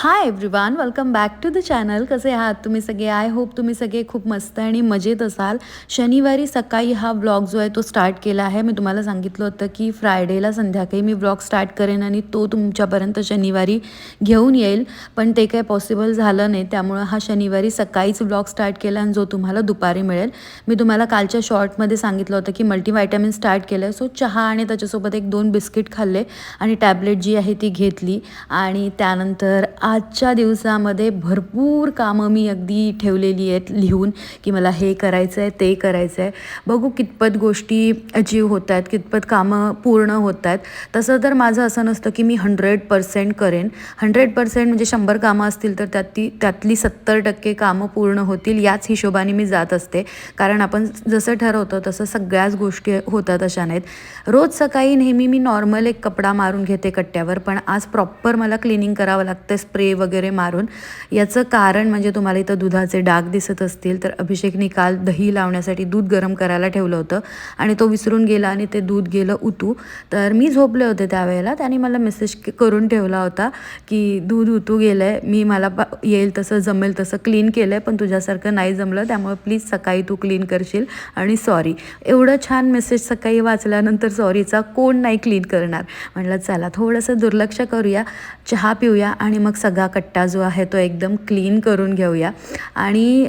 Hi everyone welcome back to the channel कसे आहात तुम्ही सगळे? आय होप तुम्ही सगळे खूप मस्त आणि मजेत असाल. शनिवारी सकाळी हा ब्लॉग जो आहे तो स्टार्ट केला आहे. मी तुम्हाला सांगितलं होतं की फ्रायडेला संध्याकाळी मी ब्लॉग स्टार्ट करेन आणि तो तुमच्यापर्यंत शनिवारी घेऊन येईल. पण ते काही पॉसिबल झालं नाही. त्यामुळं हा शनिवारी सकाळीच ब्लॉग स्टार्ट केला आणि जो तुम्हाला दुपारी मिळेल. मी तुम्हाला कालच्या शॉर्टमध्ये सांगितलं होतं की मल्टीव्हायटॅमिन स्टार्ट केलं आहे सो चहा आणि त्याच्यासोबत एक दोन बिस्किट खाल्ले आणि टॅबलेट जी आहे ती घेतली. आणि त्यानंतर आजच्या दिवसामध्ये भरपूर कामं मी अगदी ठेवलेली आहेत लिहून की मला हे करायचं आहे ते करायचं आहे बघू कितपत गोष्टी अचीव होत आहेत कितपत कामं पूर्ण होत आहेत. तसं तर माझं असं नसतं की मी हंड्रेड पर्सेंट करेन. हंड्रेड पर्सेंट म्हणजे शंभर कामं असतील तर त्यात ती त्यातली सत्तर टक्के कामं पूर्ण होतील याच हिशोबाने मी जात असते. कारण आपण जसं ठरवतो तसं सगळ्याच गोष्टी होतात अशा नाहीत. रोज सकाळी नेहमी मी नॉर्मल एक कपडा मारून घेते कट्ट्यावर पण आज प्रॉपर मला क्लिनिंग करावं लागतं स्प्रे वगैरे मारून. याचं कारण म्हणजे तुम्हाला इथं दुधाचे डाग दिसत असतील तर अभिषेकने काल दही लावण्यासाठी दूध गरम करायला ठेवलं होतं आणि तो विसरून गेला आणि ते दूध गेलं उतू. तर मी झोपले होते त्यावेळेला त्याने मला मेसेज करून ठेवला होता की दूध उतू गेलं आहे मी मला येईल तसं जमेल तसं क्लीन केलं आहे पण तुझ्यासारखं नाही जमलं त्यामुळे प्लीज सकाळी तू क्लीन करशील आणि सॉरी एवढं छान मेसेज सकाळी वाचल्यानंतर सॉरीचा कोण नाही क्लीन करणार. म्हटलं चला थोडंसं दुर्लक्ष करूया चहा पिऊया आणि मग सगळा कट्टा जो आहे तो एकदम क्लीन करून घेऊया. आणि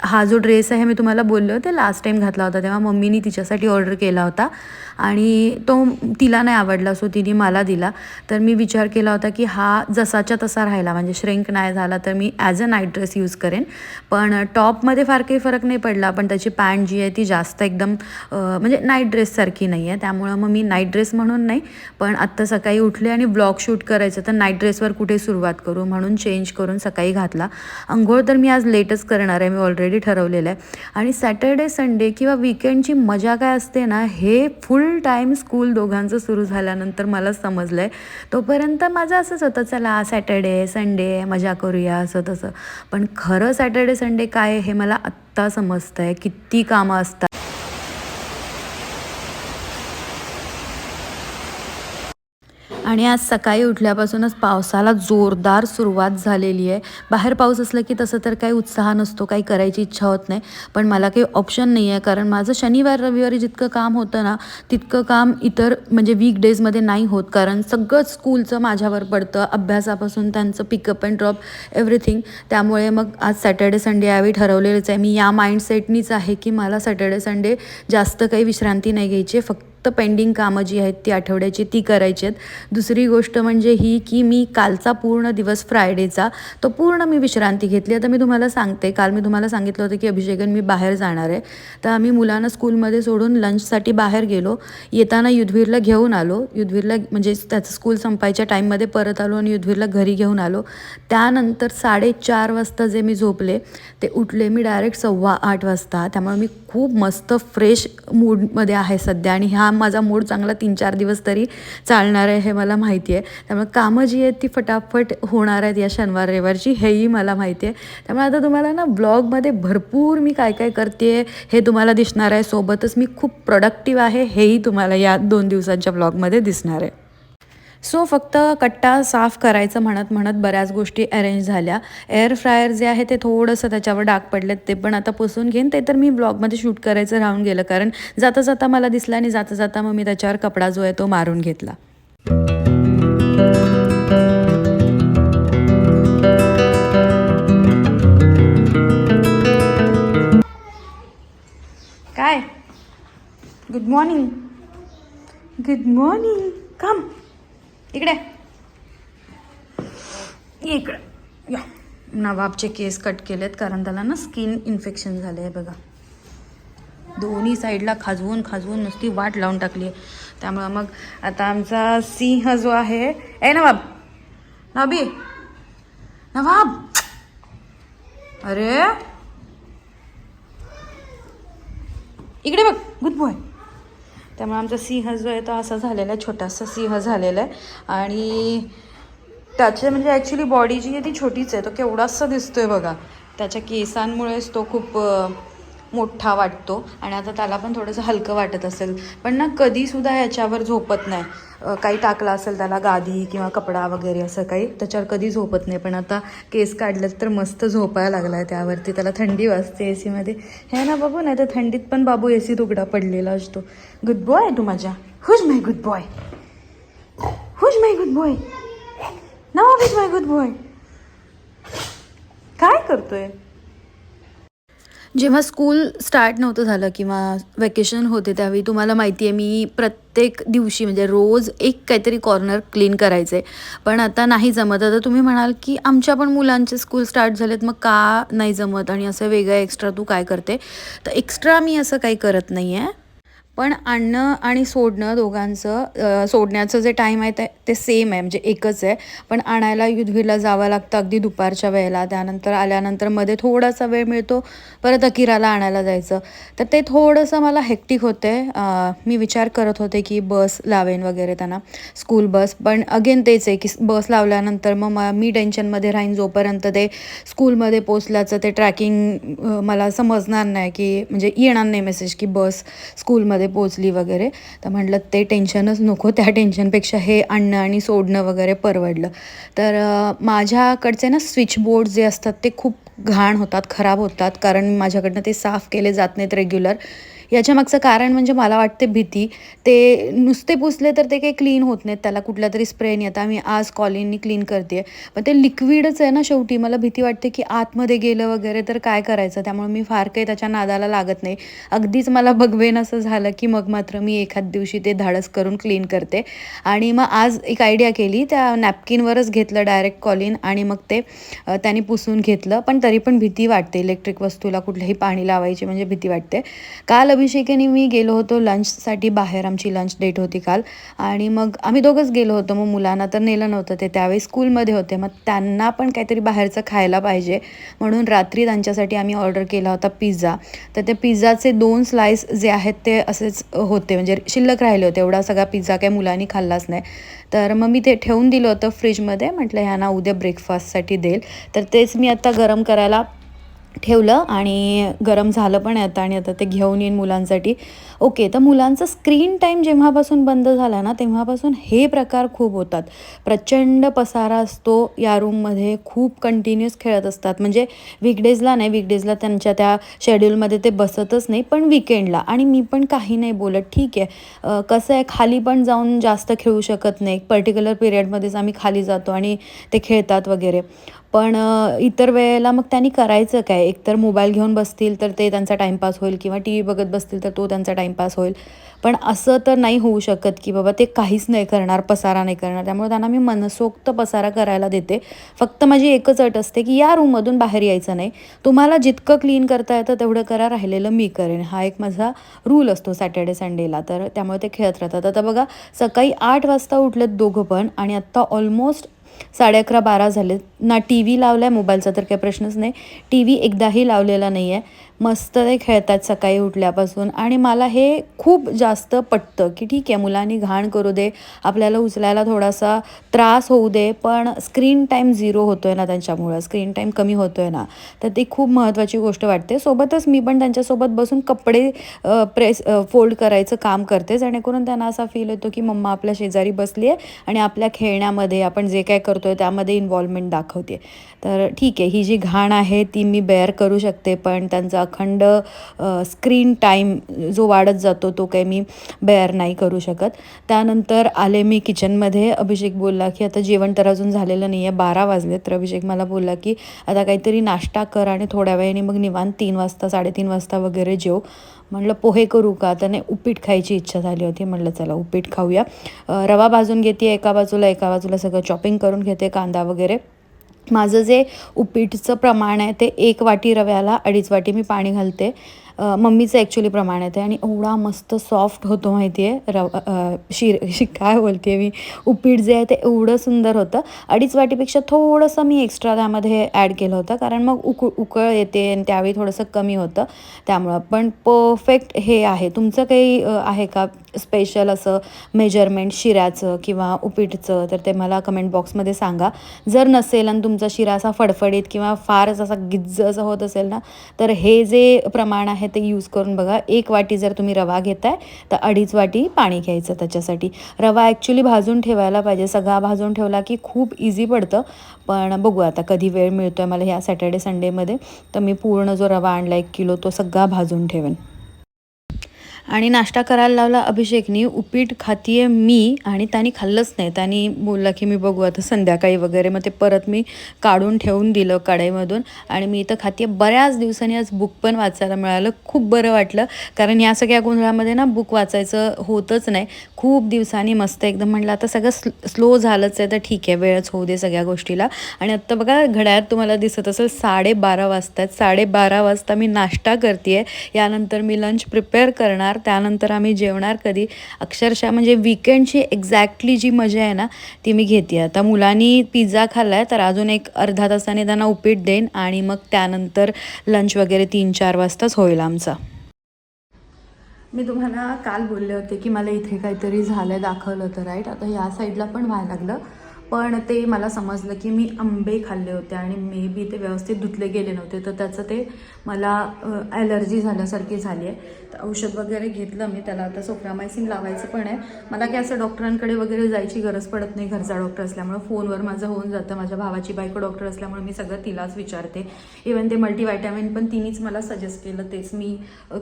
हा जो ड्रेस आहे मी तुम्हाला बोलले होते लास्ट टाईम घातला होता तेव्हा मम्मीनी तिच्यासाठी ऑर्डर केला होता. आणि तो तिला नाही आवडला सो तिने मला दिला. तर मी विचार केला होता की हा जसाच्या तसा राहिला म्हणजे श्रिंक नाही झाला तर मी as a night dress use करेन. पण टॉपमध्ये फार काही फरक नाही पडला पण त्याची पॅन्ट जी आहे ती जास्त एकदम म्हणजे नाईट ड्रेससारखी नाही आहे. त्यामुळं मग मी नाईट ड्रेस म्हणून नाही पण आत्ता सकाळी उठले आणि ब्लॉग शूट करायचं तर नाईट ड्रेसवर कुठे सुरुवात करू म्हणून चेंज करून सकाळी घातला. अंघोळ तर मी आज लेटच करणार आहे मी ऑलरेडी ठरवलेलं आहे. आणि सॅटर्डे संडे किंवा विकेंडची मजा काय असते ना हे फुल टाईम स्कूल दोघांचं सुरू झाल्यानंतर मला समजलं आहे तोपर्यंत माझं असंच होतं चला सॅटर्डे संडे मजा करूया असं तसं. पण खरं सॅटर्डे संडे काय हे मला आत्ता समजतं आहे किती कामं असतात. आणि आज सकाळी उठल्यापासूनच पावसाला जोरदार सुरुवात झालेली आहे. बाहेर पाऊस असला की तसं तर काही उत्साह नसतो काही करायची इच्छा होत नाही. पण मला काही ऑप्शन नाही आहे कारण माझं शनिवार रविवारी जितकं काम होतं ना तितकं काम इतर म्हणजे वीक डेजमध्ये नाही होत. कारण सगळंच स्कूलचं माझ्यावर पडतं अभ्यासापासून त्यांचं पिकअप अँड ड्रॉप एव्हरीथिंग त्यामुळे मग आज सॅटर्डे संडे यावेळी ठरवलेलंच आहे. मी या माइंडसेटनीच आहे की मला सॅटर्डे संडे जास्त काही विश्रांती नाही घ्यायची फक्त फक्त पेंडिंग कामं जी आहेत ती आठवड्याची ती करायची आहेत. दुसरी गोष्ट म्हणजे ही की मी कालचा पूर्ण दिवस फ्रायडेचा तो पूर्ण मी विश्रांती घेतली. आता मी तुम्हाला सांगते काल मी तुम्हाला सांगितलं होतं की अभिषेकन मी बाहेर जाणार आहे. तर आम्ही मुलांना स्कूलमध्ये सोडून लंचसाठी बाहेर गेलो. येताना युद्धवीरला घेऊन आलो. युद्धवीरला म्हणजे त्याचं स्कूल संपायच्या टाईममध्ये परत आलो आणि युद्धवीरला घरी घेऊन आलो. त्यानंतर साडेचार वाजता जे मी झोपले ते उठले. मी डायरेक्ट सव्वा आठ वाजता. त्यामुळे मी खूप मस्त फ्रेश मूडमध्ये आहे सध्या आणि ह्या काम माझा मूड चांगला तीन चार दिवस तरी चालणार आहे हे मला माहिती आहे. त्यामुळे कामं जी आहेत ती फटाफट होणार आहेत या शनिवार रविवारची हेही मला माहिती आहे. त्यामुळे आता तुम्हाला ना ब्लॉगमध्ये भरपूर मी काय काय करते हे तुम्हाला दिसणार आहे. सोबतच मी खूप प्रोडक्टिव्ह आहे हेही तुम्हाला या दोन दिवसांच्या ब्लॉगमध्ये दिसणार आहे. सो फक्त कट्टा साफ करायचं म्हणत म्हणत बऱ्याच गोष्टी अरेंज झाल्या. एअर फ्रायर जे आहे ते थोडंसं त्याच्यावर डाग पडलेत ते पण आता पुसून घेईन. ते तर मी ब्लॉगमध्ये शूट करायचं राहून गेलं कारण जाता जाता मला दिसलं आणि जाता जाता मग मी त्याच्यावर कपडा जो आहे तो मारून घेतला. काय? Good morning good morning come इकडे. इकडे. या. नवाबचे केस कट केलेत कारण त्याला ना स्किन इन्फेक्शन झालं आहे बघा. दोन्ही साईडला खाजवून खाजवून नुसती वाट लावून टाकली आहे. त्यामुळं मग आता आमचा सिंह जो आहे ए नवाब. नवाबी. नवाब. अरे. इकडे बघ. गुड बॉय त्यामुळे आमचा सिंह जो आहे तो असा झालेला आहे छोटासा सिंह झालेला आहे. आणि त्याचे म्हणजे ॲक्च्युली बॉडी जी आहे ती छोटीच आहे तो केवढासा दिसतोय बघा. त्याच्या केसांमुळेच तो खूप मोठा वाटतो. आणि आता त्याला पण थोडंसं हलकं वाटत असेल. पण ना कधीसुद्धा ह्याच्यावर झोपत नाही. काही टाकलं असेल त्याला गादी किंवा कपडा वगैरे असं काही त्याच्यावर कधी झोपत नाही. पण आता केस काढलं तर मस्त झोपायला लागला आहे त्यावरती. त्याला थंडी वाजते ए सीमध्ये हे ना बाबू नाही तर थंडीत पण बाबू ए सी तुकडा पडलेला असतो. गुड बॉय तू माझ्या. Who's my good boy who's my good boy ना माय गुड बॉय काय करतोय? जेव्हा स्कूल स्टार्ट नव्हतं झालं किंवा वेकेशन होते त्यावेळी तुम्हाला माहिती आहे मी प्रत्येक दिवशी म्हणजे रोज एक काहीतरी कॉर्नर क्लीन करायचं. आहे पण आता नाही जमत. आता तुम्ही म्हणाल की आमच्या पण मुलांचे स्कूल स्टार्ट झालेत मग का नाही जमत? आणि असं वेगळं एक्स्ट्रा तू काय करते? तर एक्स्ट्रा मी असं काही करत नाही आहे पण आणणं आणि सोडणं दोघांचं सोडण्याचं जे टाईम आहे ते ते सेम आहे म्हणजे एकच आहे. पण आणायला युद्धवीरला जावं लागतं अगदी दुपारच्या वेळेला. त्यानंतर आल्यानंतरमध्ये थोडासा वेळ मिळतो परत अकिराला आणायला जायचं. तर ते थोडंसं मला हेक्टिक होते मी विचार करत होते की बस लावेन वगैरे त्यांना. स्कूल बस पण अगेन तेच आहे की बस लावल्यानंतर मग मी टेन्शनमध्ये राहीन. जोपर्यंत ते स्कूलमध्ये पोचल्याचं ते ट्रॅकिंग मला समजणार नाही की म्हणजे येणार नाही मेसेज की बस स्कूलमध्ये पोचली वगैरे तर म्हटलं ते टेन्शनच नको त्या टेन्शनपेक्षा हे आणणं आणि सोडणं वगैरे परवडलं. तर माझ्याकडचे ना स्विच बोर्ड जे असतात ते खूप घाण होतात खराब होतात कारण माझ्याकडनं ते साफ केले जात नाहीत रेग्युलर. याच्या मागचं कारण म्हणजे मला वाटते भीती. ते नुसते पुसले तर ते काही क्लीन होत नाहीत त्याला. कुठल्या तरी स्प्रेनी आता मी आज कॉलिननी क्लीन करते. पण ते लिक्विडच आहे ना शेवटी. मला भीती वाटते की आतमध्ये गेलं वगैरे तर काय करायचं? त्यामुळे मी फार काही त्याच्या नादाला लागत नाही. अगदीच मला बघवेन असं झालं की मग मात्र मी एखाद दिवशी ते धाडस करून क्लीन करते. आणि मग आज एक आयडिया केली. त्या नॅपकिनवरच घेतलं डायरेक्ट कॉलिन आणि मग ते त्याने त्यांनी पुसून घेतलं. पण तरी पण भीती वाटते इलेक्ट्रिक वस्तूला कुठल्याही पाणी लावायची म्हणजे भीती वाटते. काल अभिषेकाने मी गेलो होतो लंचसाठी बाहेर. आमची लंच डेट होती काल. आणि मग आम्ही दोघंच गेलो होतो. मग मुलांना तर नेलं नव्हतं ते. त्यावेळी स्कूलमध्ये होते. मग त्यांना पण काहीतरी बाहेरचं खायला पाहिजे. म्हणून रात्री त्यांच्यासाठी आम्ही ऑर्डर केला होता पिझ्झा तर ते पिझ्झाचे दोन स्लाइस जे आहेत ते असेच होते. म्हणजे शिल्लक राहिले होते. एवढा सगळा पिझ्झा काही मुलांनी खाल्लाच नाही. तर मग मी ते ठेवून दिलं होतं फ्रीजमध्ये म्हटलं ह्यांना उद्या ब्रेकफास्टसाठी देईल. तर तेच मी आता गरम करायला ठेवलं आणि गरम झालं पण आता आणि आता ते घेऊन येईन मुलांसाठी. ओके तर मुलांचा स्क्रीन टाईम जेव्हापासून बंद झाला ना तेव्हापासून हे प्रकार खूप होतात. प्रचंड पसारा असतो या रूममध्ये खूप कंटिन्युअस खेळत असतात. म्हणजे वीकडेजला नाही वीकडेजला त्यांच्या त्या शेड्यूलमध्ये ते बसतच नाही पण विकेंडला आणि मी पण काही नाही बोलत ठीक आहे. कसं आहे खाली पण जाऊन जास्त खेळू शकत नाही. पर्टिक्युलर पिरियडमध्येच आम्ही खाली जातो आणि ते खेळतात वगैरे. पण इतर वेळेला मग त्यांनी करायचं काय? एकतर मोबाईल घेऊन बसतील तर ते त्यांचा टाईमपास होईल किंवा टी व्ही बघत बसतील तर तो त्यांचा टाईमपास होईल. पण असं तर नाही होऊ शकत की बाबा ते काहीच नाही करणार पसारा नाही करणार. त्यामुळे त्यांना मी मनसोक्त पसारा करायला देते. फक्त माझी एकच अट असते की या रूममधून बाहेर यायचं नाही. तुम्हाला जितकं क्लीन करता येतं तेवढं करा राहिलेलं मी करेन. हा एक माझा रूल असतो सॅटर्डे संडेला तर त्यामुळे ते खेळत राहतात. आता बघा सकाळी आठ वाजता उठलेत दोघं पण आणि आत्ता ऑलमोस्ट साडे अकरा बारा झाले ना टी व्ही लावला आहे मोबाईलचा तर काही प्रश्नच नाही. टी व्ही एकदाही लावलेला नाही आहे मस्त ते खेळतात सकाळी उठल्यापासून. आणि मला हे खूप जास्त पटतं की ठीक आहे मुलांनी घाण करू दे आपल्याला उचलायला थोडासा त्रास होऊ दे पण स्क्रीन टाईम झिरो होतो आहे ना त्यांच्यामुळं. स्क्रीन टाईम कमी होतो आहे ना. तर ती खूप महत्त्वाची गोष्ट वाटते. सोबतच मी पण त्यांच्यासोबत बसून कपडे प्रेस फोल्ड करायचं काम करते. जेणेकरून त्यांना असा फील येतो की मम्मा आपल्या शेजारी बसली आहे आणि आपल्या खेळण्यामध्ये आपण जे काय करतो आहे त्यामध्ये इन्व्हॉल्वमेंट दाखवते. तर ठीक आहे ही जी घाण आहे ती मी बेअर करू शकते पण त्यांचा अखंड स्क्रीन टाईम जो वाढत जातो तो काही मी बेअर नाही करू शकत. त्यानंतर आले मी किचनमध्ये अभिषेक बोलला की आता जेवण तर अजून झालेलं नाही आहे बारा वाजले तर अभिषेक मला बोलला की आता काहीतरी नाश्ता कर आणि थोड्या वेळाने मग निवांत तीन वाजता साडेतीन वाजता वगैरे जेव. म्हटलं पोहे करू का? त्याने उपीट खायची इच्छा झाली होती. म्हटलं चला उपीट खाऊया. रवा भाजून घेते एका बाजूला एका बाजूला सगळं चॉपिंग करून घेते कांदा वगैरे. माझं जे उपीटचं प्रमाण आहे ते एक वाटी रव्याला अडीच वाटी मी पाणी घालते. मम्मीचं ॲक्च्युली प्रमाण येते आणि एवढा मस्त सॉफ्ट होतो माहिती आहे रव शिर शि काय बोलते मी? उपीट जे आहे ते एवढं सुंदर होतं. अडीच वाटीपेक्षा थोडंसं मी एक्स्ट्रा त्यामध्ये ॲड केलं होतं. कारण मग उक उकळ येते आणि त्यावेळी थोडंसं कमी होतं. त्यामुळं. पण परफेक्ट हे आहे. तुमचं काही आहे का स्पेशल असं मेजरमेंट शिऱ्याचं किंवा उपीटचं? तर ते मला कमेंट बॉक्समध्ये सांगा. जर नसेल आणि तुमचा शिरा असा फडफडीत किंवा फारच असा गिज्ज असं होत असेल ना तर हे जे प्रमाण आहे आहे ते यूज करून बघा. एक वाटी जर तुम्ही रवा घेताय तर अडीच वाटी पाणी घ्यायचं त्याच्यासाठी. रवा ॲक्च्युली भाजून ठेवायला पाहिजे. सगळा भाजून ठेवला की खूप इझी पडतं. पण बघू आता कधी वेळ मिळतो आहे मला ह्या सॅटर्डे संडेमध्ये तर मी पूर्ण जो रवा आणला एक किलो तो सगळा भाजून ठेवेन. आणि नाश्ता करायला लावला अभिषेकनी. उपीट खातीये मी आणि त्याने खाल्लंच नाही. त्याने बोलला की मी बघू आता संध्याकाळी वगैरे. मग ते परत मी काढून ठेवून दिलं कढईमधून. आणि मी इथं खातीये. बऱ्याच दिवसांनी आज बुक पण वाचायला मिळालं. खूप बरं वाटलं. कारण या सगळ्या गोंधळामध्ये ना बुक वाचायचं होतच नाही. खूप दिवसांनी मस्त एकदम म्हटलं आता सगळं स्ल स्लो झालंच आहे तर ठीक आहे वेळच होऊ दे सगळ्या गोष्टीला. आणि आत्ता बघा घड्याळात तुम्हाला दिसत असेल साडेबारा वाजतात साडेबारा वाजता मी नाश्ता करते यानंतर मी लंच प्रिपेअर करणार. त्यानंतर आम्ही जेवणार कधी? अक्षरशः म्हणजे विकेंडची एक्झॅक्टली जी मजा आहे ना ती मी घेते आता मुलांनी पिझ्झा खाल्ला आहे तर अजून एक अर्धा तासाने त्यांना उपीट देईन आणि मग त्यानंतर लंच वगैरे तीन चार वाजताच होईल आमचा. मी तुम्हाला काल बोलले होते की मला इथे काहीतरी झालं दाखवलं होतं राईट आता या साईडला पण व्हायला लागलं. पण ते मला समजलं की मी आंबे खाल्ले होते आणि मे बी ते व्यवस्थित धुतले गेले नव्हते. तर त्याचं ते मला ॲलर्जी झाल्यासारखी झाली आहे औषध वगैरे घेतलं मी त्याला आता सोफ्रामायसिन लावायचं पण आहे. मला काय असं डॉक्टरांकडे वगैरे जायची गरज पडत नाही घरचा डॉक्टर असल्यामुळे. फोनवर माझं होऊन जातं माझ्या भावाची बायको डॉक्टर असल्यामुळे मी सगळं तिलाच विचारते. इवन ते मल्टीव्हायटॅमिन पण तिनेच मला सजेस्ट केलं तेच मी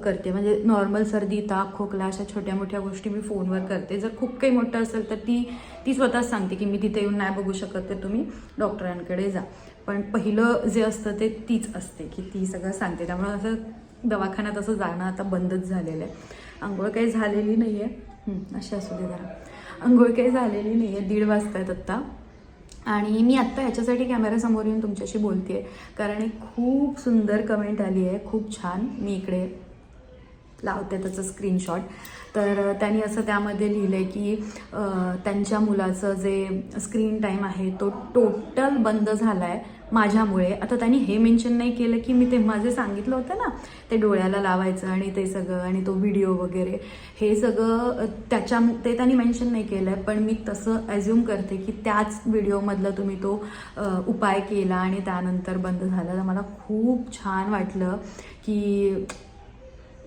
करते. म्हणजे नॉर्मल सर्दी ताप खोकला अशा छोट्या मोठ्या गोष्टी मी फोनवर करते. जर खूप काही मोठं असेल तर ती ती स्वतःच सांगते की मी तिथे येऊन नाही बघू शकत तर तुम्ही डॉक्टरांकडे जा. पण पहिलं जे असतं ते तीच असते की ती सगळं सांगते. त्यामुळे असं दवाखान्यात असं जाणं आता बंदच झालेलं आहे. आंघोळ काही झालेली नाही आहे अशी असू दे जरा. आंघोळ काही झालेली नाही आहे दीड वाजता आहेत आत्ता. आणि मी आत्ता ह्याच्यासाठी कॅमेऱ्यासमोर येऊन तुमच्याशी बोलते आहे कारण एक खूप सुंदर कमेंट आली आहे. खूप छान. मी इकडे लावते त्याचं स्क्रीनशॉट तर त्यांनी असं त्यामध्ये लिहिलं आहे की त्यांच्या मुलाचं जे स्क्रीन टाईम आहे तो टोटल बंद झाला आहे माझ्यामुळे. आता त्यांनी हे मेन्शन नाही केलं की मी तेव्हा जे सांगितलं होतं ना ते डोळ्याला लावायचं आणि ते सगळं आणि तो व्हिडिओ वगैरे हे सगळं त्याच्या ते त्यांनी मेन्शन नाही केलं आहे पण मी तसं ॲझ्युम करते की त्याच व्हिडिओमधला तुम्ही तो उपाय केला आणि त्यानंतर बंद झाला. तर मला खूप छान वाटलं की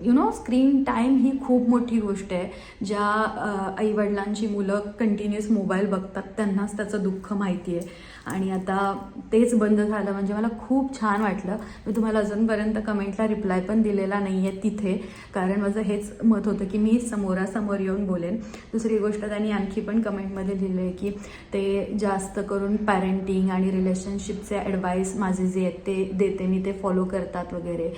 यु नो स्क्रीन टाईम ही खूप मोठी गोष्ट आहे. ज्या आईवडिलांची मुलं कंटिन्युअस मोबाईल बघतात त्यांनाच त्याचं दुःख माहिती आहे आणि आता तेच बंद झालं म्हणजे मला खूप छान वाटलं. मी तुम्हाला अजूनपर्यंत कमेंटला रिप्लाय पण दिलेला नाही आहे तिथे. कारण माझं हेच मत होतं की मी समोरासमोर येऊन बोलेन. दुसरी गोष्ट त्यांनी आणखी पण कमेंटमध्ये लिहिलं आहे की ते जास्त करून पॅरेंटिंग आणि रिलेशनशिपचे ॲडवाईस माझे जे आहेत ते देते मी ते फॉलो करतात वगैरे.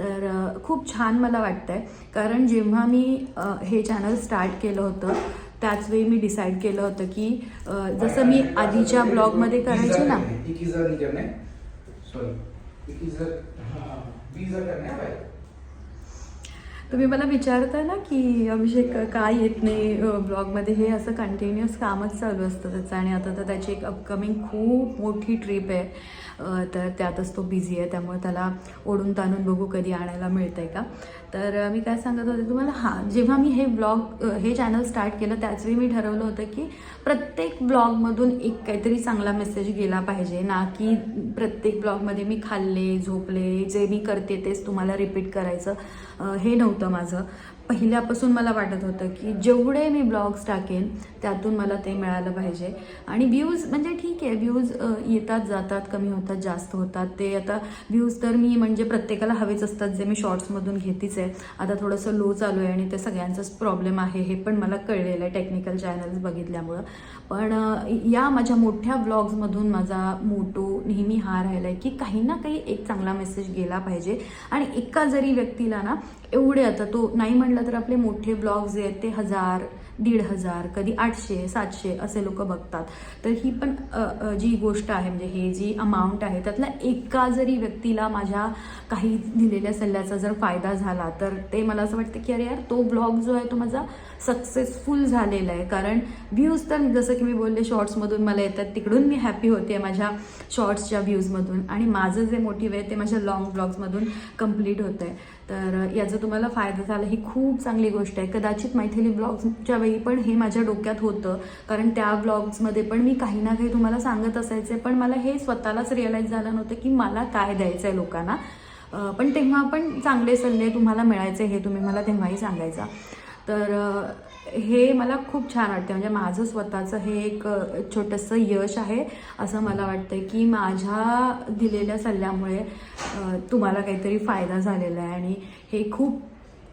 तर खूप छान मला वाटतं आहे कारण जेव्हा मी हे चॅनल स्टार्ट केलं होतं त्याच वेळी मी डिसाईड केलं होतं की जसं मी आधीच्या ब्लॉगमध्ये करायचे ना. तुम्ही मला विचारता ना की अभिषेक काय येत नाही ब्लॉगमध्ये हे असं कंटिन्युअस कामच चालू असतं त्याचं. आणि आता तर त्याची एक अपकमिंग खूप मोठी ट्रिप आहे. तर त्यातच तो बिझी आहे त्यामुळे त्याला ओढून ताणून बघू कधी आणायला मिळतं आहे का. तर मी काय सांगत होते तुम्हाला हां जेव्हा मी हे ब्लॉग हे चॅनल स्टार्ट केलं त्याचवेळी मी ठरवलं होतं की प्रत्येक ब्लॉगमधून एक काहीतरी चांगला मेसेज गेला पाहिजे. ना की प्रत्येक ब्लॉगमध्ये मी खाल्ले झोपले जे मी करते तेच तुम्हाला रिपीट करायचं हे नव्हतं माझं. पहिल्यापासून मला वाटत होतं की जेवढे मी ब्लॉग्स टाकेन त्यातून मला ते मिळालं पाहिजे. आणि व्ह्यूज म्हणजे ठीक आहे व्ह्यूज येतात जातात कमी होतात जास्त होतात. ते आता व्ह्यूज तर मी म्हणजे प्रत्येकाला हवेच असतात जे मी शॉर्ट्समधून घेतीच आहे. आता थोडंसं लो चालू आहे आणि ते सगळ्यांचाच प्रॉब्लेम आहे हे पण मला कळलेलं आहे टेक्निकल चॅनल्स बघितल्यामुळं. पण या माझ्या मोठ्या ब्लॉग्समधून माझा मोटो नेहमी हा राहिला आहे की काही ना काही एक चांगला मेसेज गेला पाहिजे. आणि एका जरी व्यक्तीला ना एवढे आता तो नाही म्हणलं तर आपले मोठे ब्लॉग्स जे आहेत ते हजार दीड हजार कधी आठशे सातशे असे लोक बघतात. तर ही पण जी गोष्ट आहे म्हणजे हे जी अमाऊंट आहे त्यातला एका जरी व्यक्तीला माझ्या काही दिलेल्या सल्ल्याचा जर फायदा झाला तर ते मला असं वाटतं की अरे यार तो ब्लॉग जो आहे तो माझा सक्सेसफुल झालेला आहे. कारण व्ह्यूज तर जसं की मी बोलले शॉर्ट्समधून मला येतात तिकडून मी हॅपी होते माझ्या शॉर्ट्सच्या व्ह्यूजमधून आणि माझं जे मोटिव्ह आहे ते माझ्या लॉंग ब्लॉग्समधून कंप्लीट होतं आहे तर याचा तुम्हाला फायदा झाला. ही खूप चांगली गोष्ट आहे. कदाचित मैथिली ब्लॉग्सच्या वेळी पण हे माझ्या डोक्यात होतं. कारण त्या ब्लॉग्समध्ये पण मी काही ना काही तुम्हाला सांगत असायचे. पण मला हे स्वतःलाच रिअलाईज झालं नव्हतं की मला काय द्यायचं आहे लोकांना पण तेव्हा पण चांगले सल्ले तुम्हाला मिळायचे हे तुम्ही मला तेव्हाही सांगायचा. तर हे मला खूप छान वाटते म्हणजे माझं स्वतःचं हे एक छोटंसं यश आहे असं मला वाटतं की माझ्या दिलेल्या सल्ल्यामुळे तुम्हाला काहीतरी फायदा झालेला आहे. आणि हे खूप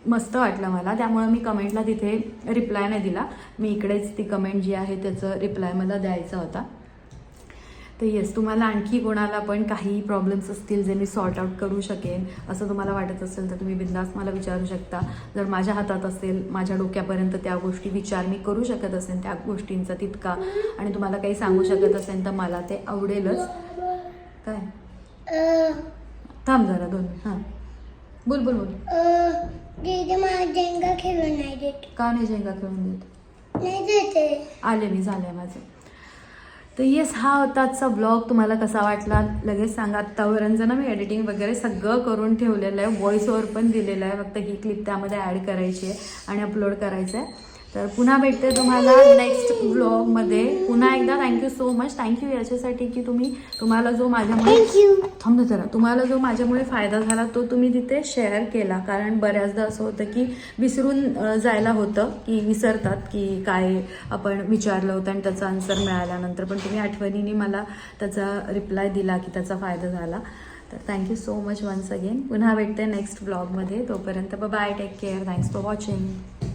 मस्त वाटलं मला. त्यामुळं मी कमेंटला तिथे रिप्लाय नाही दिला. मी इकडेच ती कमेंट जी आहे त्याचं रिप्लाय मला द्यायचा होता. तर येस तुम्हाला आणखी कोणाला पण काही प्रॉब्लेम्स असतील जे मी सॉर्ट आउट करू शकेन असं तुम्हाला वाटत असेल तर तुम्ही बिंदास मला विचारू शकता. जर माझ्या हातात असेल माझ्या डोक्यापर्यंत त्या गोष्टी विचार मी करू शकत असेल त्या गोष्टींचा तितका. आणि तुम्हाला काही सांगू शकत असेल तर मला ते आवडेलच. काय? थांब जरा दोन हां. बोल बोल बोल. जेंगा खेळून नाही देत. का नाही जेंगा खेळून देत? नाही देते. आले मी झालंय माझं. तर येस हा होता आजचा ब्लॉग तुम्हाला कसा वाटला लगेच सांगा. आत्तापर्यंत ना मी एडिटिंग वगैरे सगळं करून ठेवलेलं आहे. व्हॉइस ओवर पण दिलेलं आहे. फक्त ही क्लिप त्यामध्ये ॲड करायची आहे आणि अपलोड करायचं आहे. तर पुन्हा भेटते तुम्हाला नेक्स्ट ब्लॉगमध्ये पुन्हा एकदा थँक्यू सो मच थँक्यू याच्यासाठी की तुम्ही तुम्हाला जो माझ्यामुळे थँक्यू थांब जरा. तुम्हाला जो माझ्यामुळे फायदा झाला तो तुम्ही तिथे शेअर केला. कारण बऱ्याचदा असं होतं की विसरून जायला होतं की विसरतात की काय आपण विचारलं होतं आणि त्याचा आन्सर मिळाल्यानंतर. पण तुम्ही आठवणीने मला त्याचा रिप्लाय दिला की त्याचा फायदा झाला. तर thank you so much once again पुन्हा भेटते नेक्स्ट ब्लॉगमध्ये तोपर्यंत bye take care thanks for watching